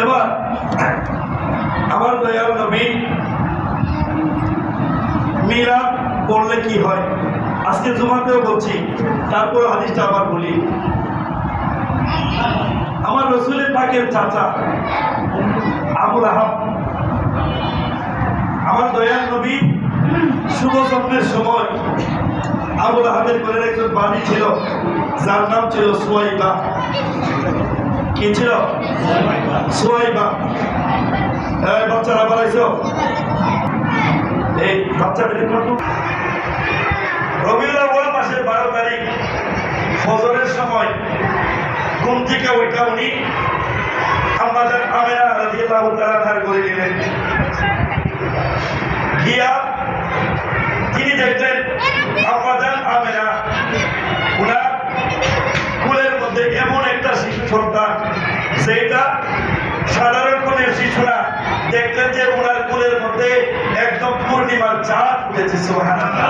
এবার আমার দয়াল নবী মিলাদ করলে কি হয়? আজকে জুমাতেও বলছি, তারপর হাদিসটা আবার বলি। আমার রসুলের পাকের চাচা আবুল আহাব আমার দয়াল নবী শুভ স্বপ্নের সময় আবুল আহাবের ঘরের একজন বাড়ি ছিল, যার নাম ছিল সোয়াইবা। কি ছিল? সোয়াইবা বাচ্চারা বাড়াইছো এই বাচ্চাটা দেখো তো রবিউল মাসের বারো তারিখ, ফজরের সময়। ঘুম থেকে ওইটা উনি আমাদের আমেরা রাদিয়াল্লাহু তাআলা করে দিলেন গিয়া তিনি দেখলেন আমাদের আমেরা। ওনার কুলের মধ্যে এমন একটা শিশু সন্তান সেইটা সাধারণ কোনো শিশু না দেখলেন যে ওনার কুলের মধ্যে একদম পূর্ণিমার চাঁদ উঠেছে, সুবহানাল্লাহ।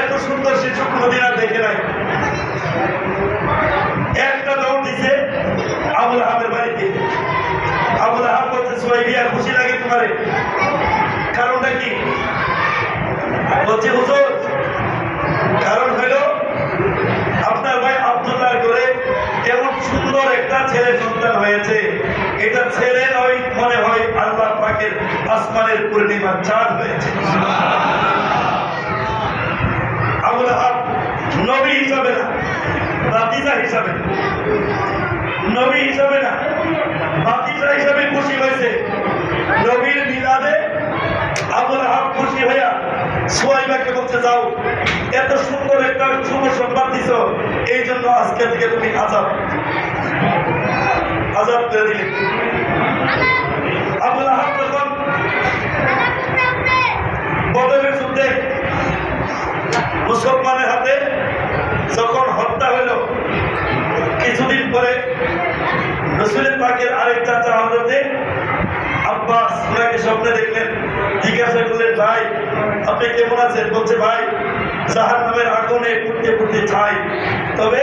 এত সুন্দর শিশু কোনোদিন আর দেখে নাই। একটা দৌড় দিছে আবুল আহাবের বাড়িতে। আবুল আহাব বলছে সোয়াইবিয়া খুশি লাগে তোমারে। কারণটা কি? বলছে, হুজুর, কারণ হইল আপনার ভাই আব্দুল্লাহ করে এমন সুন্দর একটা ছেলে সন্তান হয়েছে। এটা ছেলে নয়, মনে হয় আল্লাহ পাকের আসমানের পূর্ণিমার চাঁদ হয়েছে। আবুল আহাব নবী হিসাবে না হিসাবে। নবী হিসাবে না হিসাবে খুশি হয়েছে। নবীর মিলাদে আবুল আহাব খুশি হইয়া সোয়াইবাকে বলতে যাও, এত সুন্দর একটা শুভ সংবাদ দিছ এই জন্য আজকে থেকে তুমি আজাব আজাব করে দিলে আবুল যখন বদলের যুদ্ধে মুসলমানের হাতে যখন হত্যা হইল, কিছুদিন পরে রসুলের পাকের আরেক চাচা হজরতে আব্বাস ওনাকে স্বপ্নে দেখলেন, জিজ্ঞাসা করলেন, ভাই, আপনি কেমন আছেন? বলছে, ভাই জাহান নামের আগুনে পুড়তে পুড়তে চাই তবে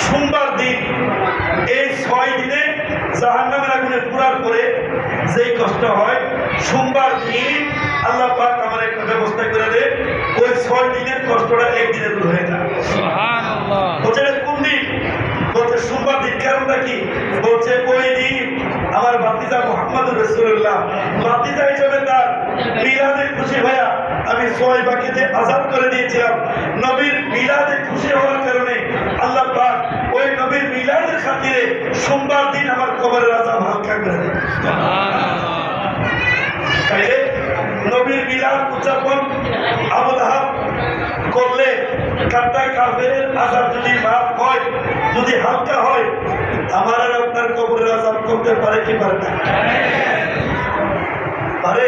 সোমবার দিন এই ছয় দিনে জাহান নামের আগুনে পুরার পরে যেই কষ্ট হয় সোমবার দিন আল্লাহ পাক আমার একটা ব্যবস্থা করে দেয় ওই ছয় দিনের কষ্টটা একদিনে দূর হয়ে যায়। বলছে কোন দিন? বলছে সোমবার দিন কারণটা কি? বলছে ওই দিন আমার বাতিজা মোহাম্মদ রসুল্লাহ বাতিজা হিসেবে তার মিলাদে খুশি হইয়া আমি সোয়াই বাকিতে আজাদ করে দিয়েছিলাম নবীর মিলাদে খুশি হওয়ার কারণে ওই নবীর মিলাদের খাতিরে সোমবার দিন আমার কবরের আজাব হালকা করে নবীর মিলাদ উদযাপন আবুল করলে কাটা কাফের আজাব যদি মাফ হয়, যদি হালকা হয়, আমার আর আপনার কবরের আজাব করতে পারে কি পারে না? পারে?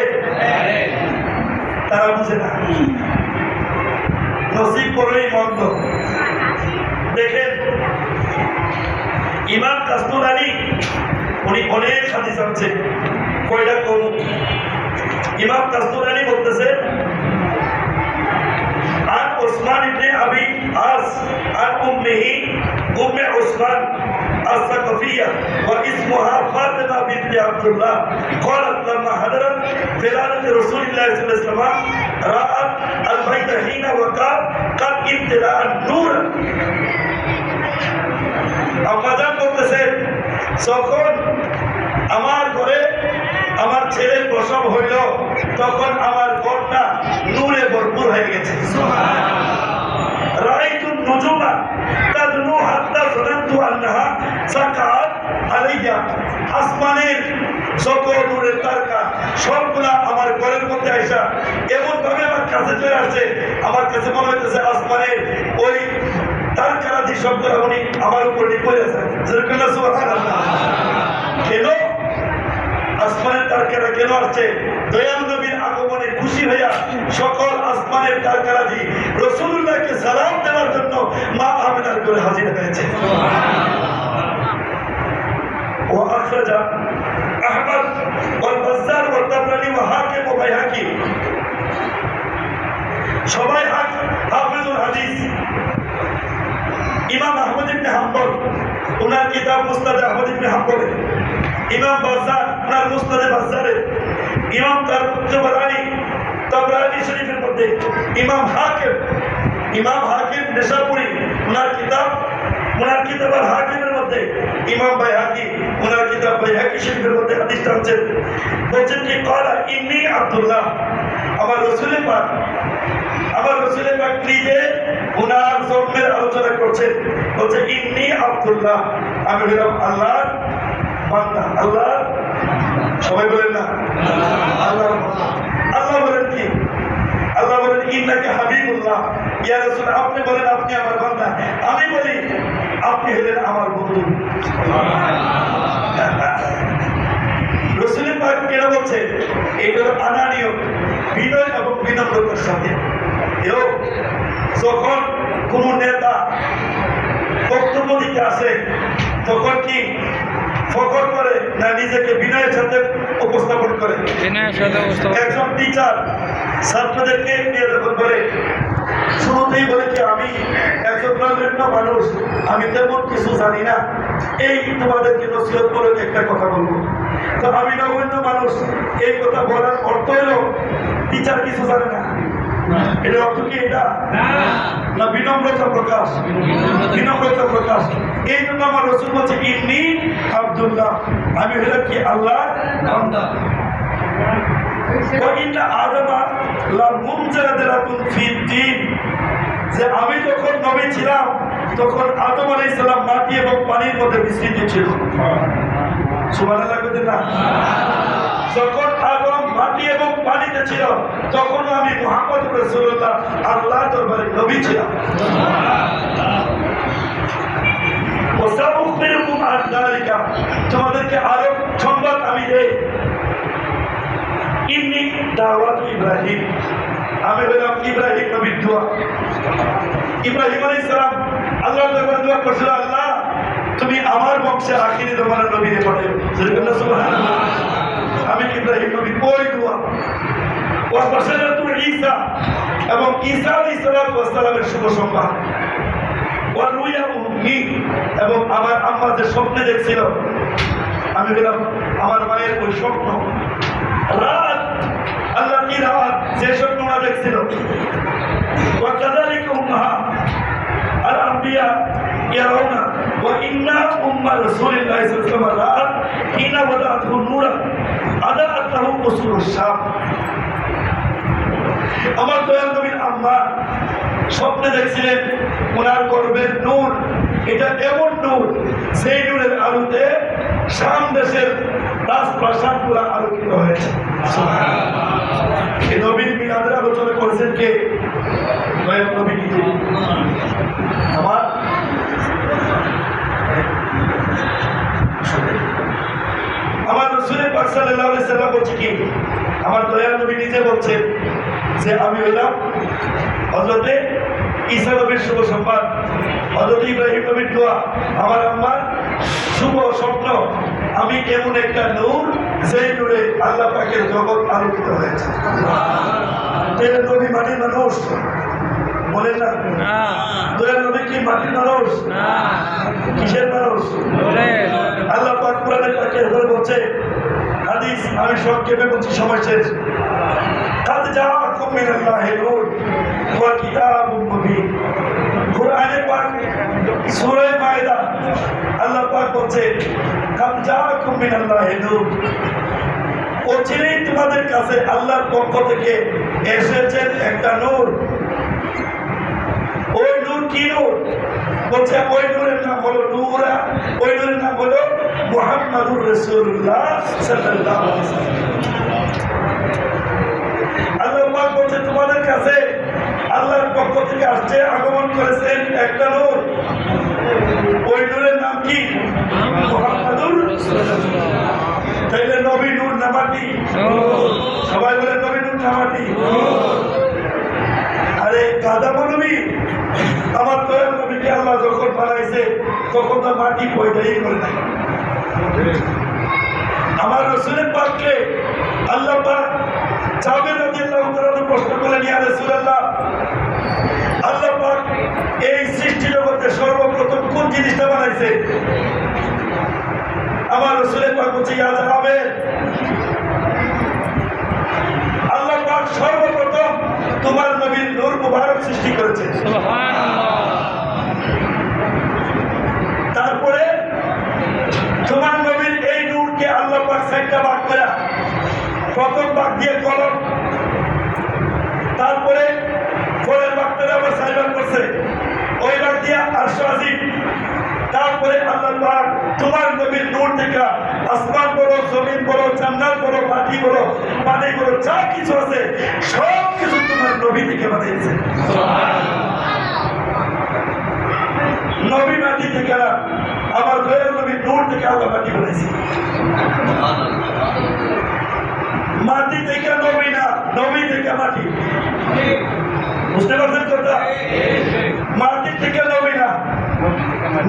তারা বুঝে না। নসিব করেই মন্দ। দেখেন ইমাম কাস্তুরানি উনি অনেক হাদিস আছে কয়টা করুন ইমাম কাস্তুরানি বলতেছে عن عثمان بن ابي عاص عن امه ام عثمان الثقفية واسمها فاطمة بنت عبد الله قالت لما حضرت ولادة رسول الله صلى الله عليه وسلم رأت البيت حين وقال قد ابتلاء نورا আমাজান বলতেছে যখন আমার ঘরে আমার ছেলের প্রসব হইল, তখন আমার ঘরটা নূরে ভরপুর হয়ে গেছে। নূরের তারকা সবগুলা আমার ঘরের মধ্যে চলে আসছে, আমার কাছে মনে হইতেছে আসমানের ওই তারকারাদি সবগুলা উনি আমার উপর নিপড়ে আছে যেরকম না সুবহানাল্লাহ কেন আসমানের তারকারা কেন আসছে দয়াল নবীর আগমনে খুশি হইয়া সকল আসমানের তারকারাজি রসুল্লাহকে সালাম দেওয়ার জন্য মা আমিনার করে হাজির হয়েছে ও আখরাজা আহমদ والبزار والطبراني وحاكم وبيهقي সবাই ইমাম আহমদ ইবনে হাম্বল ওনার কিতাব মুস্তাদ আহমদ ইবনে হাম্বলে। ইমাম বাজার ওনার মুস্তাদে বাজারে ইমাম তার তবরানি তবরানি শরীফের মধ্যে। ইমাম হাকিম ইমাম হাকিম নেশাপুরি ওনার কিতাব ওনার কিতাব আর হাকিমের মধ্যে। ইমাম বাইহাকি ওনার কিতাব বাইহাকি শরীফের মধ্যে হাদিসটা হচ্ছে বলছেন কি, কলা ইন্নি আব্দুল্লাহ। আমার রসুলের পাক, আমার রসুলের পাক নিজে ওনার জন্মের আলোচনা করছেন। বলছে, ইন্নি আব্দুল্লাহ। আমি হলাম আল্লাহ আল্লাহ সবাই বলেন না। আল্লাহ আল্লাহ বলেন কি? আল্লাহ বলেন, ইন্নাকে হাবিবুল্লাহ। ইয়া রাসূল, আপনি বলেন, আপনি আমার বান্দা। আমি বলি, আপনি হলেন আমার বন্ধু। রসুলের পাক কেন বলছে? এটা আনানীয় বিনয় এবং বিনম্রতার সাথে এও যখন কোনো নেতা বক্তব্য দিতে আসে তখন কি ফকর করে নিজেকে বিনয়ের সাথে উপস্থাপন করে। বিনয়ের সাথে উপস্থাপন একজন টিচার ছাত্রদেরকে নিয়ে যখন বলে শুরুতেই বলে যে আমি একজন মানুষ আমি তেমন কিছু জানি না। এই তোমাদেরকে নসিহত করে একটা কথা বলব। তো আমি নগণ্য মানুষ এই কথা বলার অর্থ হলো টিচার কিছু জানে না। এটা অর্থ কি এটা? না। বিনম্রতা প্রকাশ? বিনম্রতা প্রকাশ? এই জন্য আমার রসুল বলছে আবদুল্লাহ। আমি হলাম কি আল্লাহ বান্দা। যে আমি যখন নবী ছিলাম, তখন আদম আলাই মাটি এবং পানির মধ্যে বিস্তৃত ছিল। না? যখন আদম মাটি এবং পানিতে ছিল তখন আমি মোহাম্মদ রসুল্লাহ আল্লাহ দরবারে নবী ছিলাম। তোমাদেরকে আরও সংবাদ আমি দেই। দাওয়াত ইব্রাহিম। আমি বললাম, ইব্রাহিম নবীর দোয়া। ইব্রাহিম আলাইহিস সালাম আল্লাহ দোয়া করছিল, আল্লাহ, তুমি আমার বংশের আখিরি জমানার নবীরে সুবহানাল্লাহ। আমি ইব্রাহিম নবী ওই দোয়া। ওয়া বাশারাতু ঈসা এবং ঈসা আলাইহিস সালাম ওয়া সালামের শুভ সংবাদ। রুয়া উম্মি এবং আমার আম্মা যে স্বপ্নে দেখছিল আমি বললাম আমার মায়ের ওই স্বপ্ন রাত আল্লাহ কি রাত যে স্বপ্ন ওরা দেখছিল وكذلك أمها الأنبياء يرون وإن أم رسول الله صلى الله عليه وسلم رأت حين وضعته النور أضاءت له قصور الشام আমার দয়াল নবীর আম্মা স্বপ্নে দেখছিলেন ওনার গর্বের নূর এটা এমন নূর সেই নূরের আলোতে শাম দেশের রাজপ্রাসাদগুলা আলোকিত হয়েছে। নবীর মিলাদের আলোচনা করেছেন কে? আমার আমার রসুলের বলছে কি? আমার দয়াল নবী নিজে বলছেন যে আমি হইলাম হজরতে ঈসা নবীর শুভ সংবাদ হজরত ইব্রাহিম নবীর দোয়া। আমার আম্মার শুভ স্বপ্ন, আমি এমন একটা নূর সেই নূরে আল্লাহ পাকের জগৎ আলোকিত হয়েছে। নবী, মাটির মানুষ। না। নবী কি মাটির মানুষ? কিসের মানুষ? আল্লাহ পাক কোরআনে পাকে ধরে বলছে, হাদিস আমি সংক্ষেপে বলছি, সময় শেষ। কাদ জাআকুম মিনাল্লাহি নূর ওয়া কিতাবুম মুবিন। কোরআনে পাক সূরা মায়দা আল্লাহ পাক বলছে কাদ জাআকুম তোমাদের কাছে আল্লাহর পক্ষ থেকে একটা নূর। ওই নূর কি নূর? বলছে, ওই নূরের নাম হলো নূরা, ওই নূরের নাম হলো মুহাম্মাদুর রাসূলুল্লাহ সাল্লাল্লাহু আলাইহি আল্লাহ পাক বলছে, তোমাদের কাছে আল্লাহর পক্ষ থেকে আসছে আগমন করেছেন একটা নূর। ওই নূরের নাম কি? তাইলে নবী নূর নামাটি সবাই বলে নবী নূর নামাটি আরে গাদা মানবী আমার দয়াল নবীকে আল্লাহ যখন বানাইছে, তখন তো মাটি পয়দাই করে নাই। আমার রসুলের পাককে আল্লাহ পাক জাবের নদী আল্লাহ প্রশ্ন করলেন ইয়া রাসূলুল্লাহ আল্লাহ এই সৃষ্টি জগতে সর্বপ্রথম আছে আমার রসুলের পাক বলছে ইয়া যাবে আল্লাহ পাক সর্বপ্রথম তোমার নবীর নূর মুবারক সৃষ্টি করেছে। তারপরে তোমার নবীর এই নূরকে আল্লাহ পাক সাইডটা ভাগ করে। প্রথম ভাগ দিয়ে কলম তারপরে ফলের ভাগটা আবার সাইবার করছে ওই ভাগ তারপরে আল্লাহ পাক তোমার নবীর নূর থেকে আসমান বলো, জমিন বলো, জান্নাত বলো, মাটি বলো, পানি বলো, যা কিছু আছে, সব কিছু তোমার নবী থেকে বানিয়েছে নবী মাটি থেকে আমার দয়াল নবী নূর থেকে আল্লাহ মাটি বলেছি মাটি থেকে নবী না, নবী থেকে মাটি। বুঝতে পারছেন কথা? থেকে নবী না।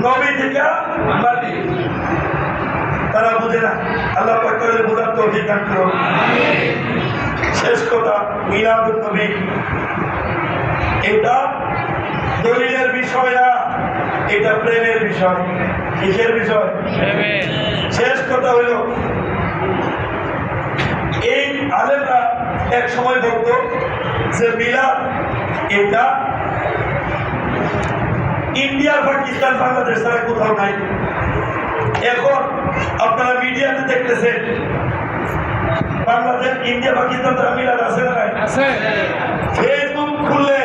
নবী থেকে মাটি। তারা বুঝে না। আল্লাহ পাক তাদের বোঝার তো অধিকার শেষ কথা মিলাদুল নবী। এটা দলিলের বিষয় না, এটা প্রেমের বিষয়। কিসের বিষয়? শেষ কথা হইল, এই আলেমরা এক সময় বলতো যে মিলাদ, এটা ইন্ডিয়া পাকিস্তান বাংলাদেশ ছাড়া কোথাও নাই। এখন আপনারা মিডিয়াতে দেখতেছেন বাংলাদেশ ইন্ডিয়া পাকিস্তান তারা মিলাদ আছে না নাই? আছে। ফেসবুক খুললে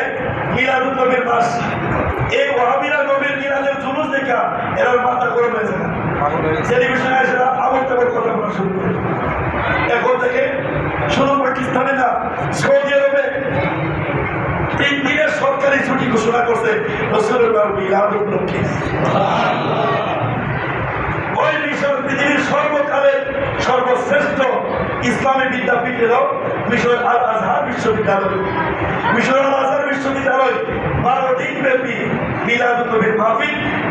মিলাদুল নবীর মাস এই ওয়াহাবিরা নবীর মিলাদের জুলুস দেখা এরা মাথা গরম হয়ে যায় টেলিভিশনে এসে আবার তাবার কথা বলা শুরু করে এখন থেকে শুধু পাকিস্তানে না সৌদি আরবে তিন দিনের সরকারি ছুটি ঘোষণা করছে রসুল্লাহ মিলাদ উপলক্ষে ওই মিশর পৃথিবীর সর্বকালের সর্বশ্রেষ্ঠ ইসলামী বিদ্যাপীঠেরও মিশর আল আজহার বিশ্ববিদ্যালয়। মিশর আল আজহার বিশ্ববিদ্যালয় বারো দিন ব্যাপী মিলাদ নবীর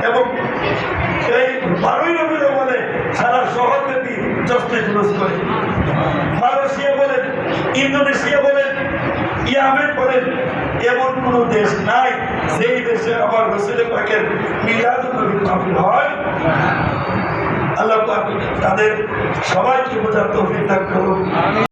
এবং বারোই নবীর বলে সারা শহর ব্যাপী করে। মালয়েশিয়া বলেন, ইন্দোনেশিয়া বলেন, ইয়ামেন বলেন, এমন কোন দেশ নাই সেই দেশে আমার রসুলের পাকের মিলাদ নবীর মাহফিল হয়। আল্লাহ তাদের সবাইকে বোঝার তৌফিক দান করুন।